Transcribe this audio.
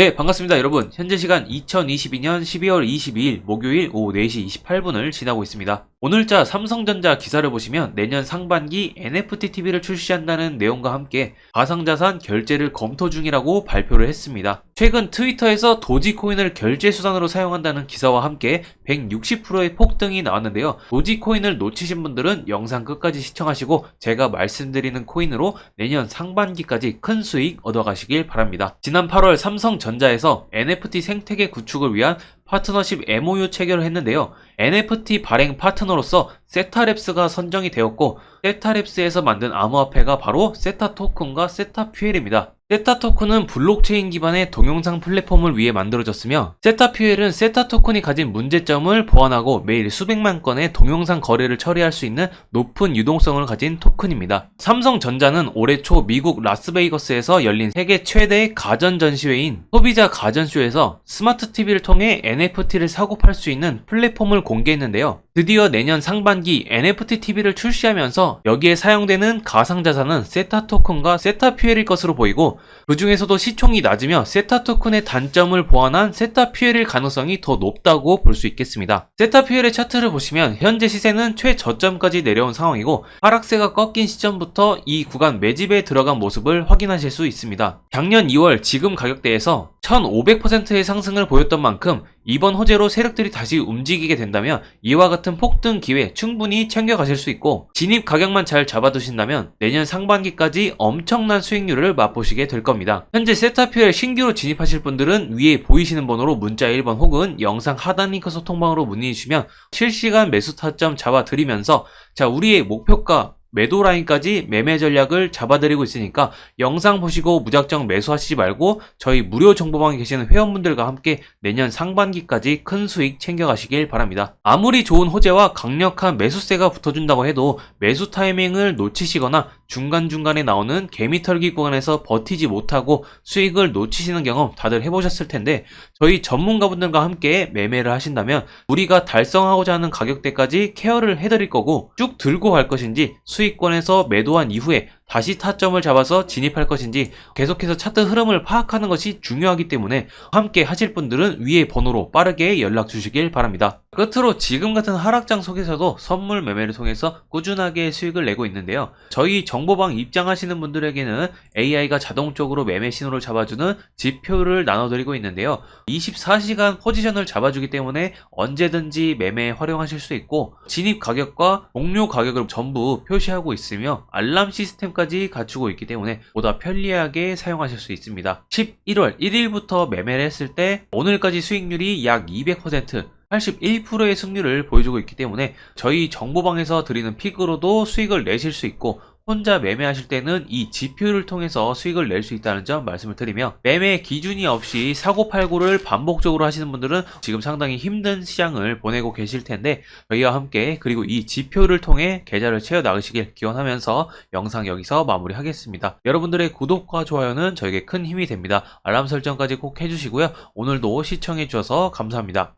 네, 반갑습니다, 여러분. 현재 시간 2022년 12월 22일 목요일 오후 4시 28분을 지나고 있습니다. 오늘자 삼성전자 기사를 보시면 내년 상반기 NFT TV를 출시한다는 내용과 함께 가상자산 결제를 검토 중이라고 발표를 했습니다. 최근 트위터에서 도지코인을 결제 수단으로 사용한다는 기사와 함께 160%의 폭등이 나왔는데요. 도지코인을 놓치신 분들은 영상 끝까지 시청하시고 제가 말씀드리는 코인으로 내년 상반기까지 큰 수익 얻어가시길 바랍니다. 지난 8월 삼성전자에서 NFT 생태계 구축을 위한 파트너십 MOU 체결을 했는데요. NFT 발행 파트너로서 세타랩스가 선정이 되었고 세타랩스에서 만든 암호화폐가 바로 세타 토큰과 세타 퓨엘입니다. 세타 토큰은 블록체인 기반의 동영상 플랫폼을 위해 만들어졌으며 세타 퓨엘은 세타 토큰이 가진 문제점을 보완하고 매일 수백만 건의 동영상 거래를 처리할 수 있는 높은 유동성을 가진 토큰입니다. 삼성전자는 올해 초 미국 라스베이거스에서 열린 세계 최대 가전 전시회인 소비자 가전쇼에서 스마트 TV를 통해 NFT를 사고 팔 수 있는 플랫폼을 공개했는데요. 드디어 내년 상반기 NFT TV를 출시하면서 여기에 사용되는 가상자산은 세타 토큰과 세타 퓨엘일 것으로 보이고 그 중에서도 시총이 낮으며 세타 토큰의 단점을 보완한 세타 퓨엘일 가능성이 더 높다고 볼 수 있겠습니다. 세타 퓨엘의 차트를 보시면 현재 시세는 최저점까지 내려온 상황이고 하락세가 꺾인 시점부터 이 구간 매집에 들어간 모습을 확인하실 수 있습니다. 작년 2월 지금 가격대에서 1500%의 상승을 보였던 만큼 이번 호재로 세력들이 다시 움직이게 된다면 이와 같은 폭등 기회 충분히 챙겨가실 수 있고 진입 가격만 잘 잡아두신다면 내년 상반기까지 엄청난 수익률을 맛보시게 될 겁니다. 현재 세타퓨엘 신규로 진입하실 분들은 위에 보이시는 번호로 문자 1번 혹은 영상 하단 링크 소통방으로 문의 주시면 실시간 매수 타점 잡아드리면서 자 우리의 목표가 매도 라인까지 매매 전략을 잡아드리고 있으니까 영상 보시고 무작정 매수하시지 말고 저희 무료 정보방에 계시는 회원분들과 함께 내년 상반기까지 큰 수익 챙겨가시길 바랍니다. 아무리 좋은 호재와 강력한 매수세가 붙어준다고 해도 매수 타이밍을 놓치시거나 중간중간에 나오는 개미털기 구간에서 버티지 못하고 수익을 놓치시는 경험 다들 해보셨을 텐데 저희 전문가분들과 함께 매매를 하신다면 우리가 달성하고자 하는 가격대까지 케어를 해드릴 거고 쭉 들고 갈 것인지 수익 권에서 매도한 이후에 다시 타점을 잡아서 진입할 것인지 계속해서 차트 흐름을 파악하는 것이 중요하기 때문에 함께 하실 분들은 위에 번호로 빠르게 연락 주시길 바랍니다. 끝으로 지금 같은 하락장 속에서도 선물 매매를 통해서 꾸준하게 수익을 내고 있는데요. 저희 정보방 입장하시는 분들에게는 AI가 자동적으로 매매 신호를 잡아주는 지표를 나눠드리고 있는데요. 24시간 포지션을 잡아주기 때문에 언제든지 매매에 활용하실 수 있고 진입 가격과 목료 가격을 전부 표시하고 있으며 알람 시스템까지 갖추고 있기 때문에 보다 편리하게 사용하실 수 있습니다. 11월 1일부터 매매를 했을 때 오늘까지 수익률이 약 200% 81%의 승률을 보여주고 있기 때문에 저희 정보방에서 드리는 픽으로도 수익을 내실 수 있고 혼자 매매하실 때는 이 지표를 통해서 수익을 낼 수 있다는 점 말씀을 드리며 매매 기준이 없이 사고팔고를 반복적으로 하시는 분들은 지금 상당히 힘든 시장을 보내고 계실 텐데 저희와 함께 그리고 이 지표를 통해 계좌를 채워 나가시길 기원하면서 영상 여기서 마무리하겠습니다. 여러분들의 구독과 좋아요는 저에게 큰 힘이 됩니다. 알람 설정까지 꼭 해주시고요. 오늘도 시청해 주셔서 감사합니다.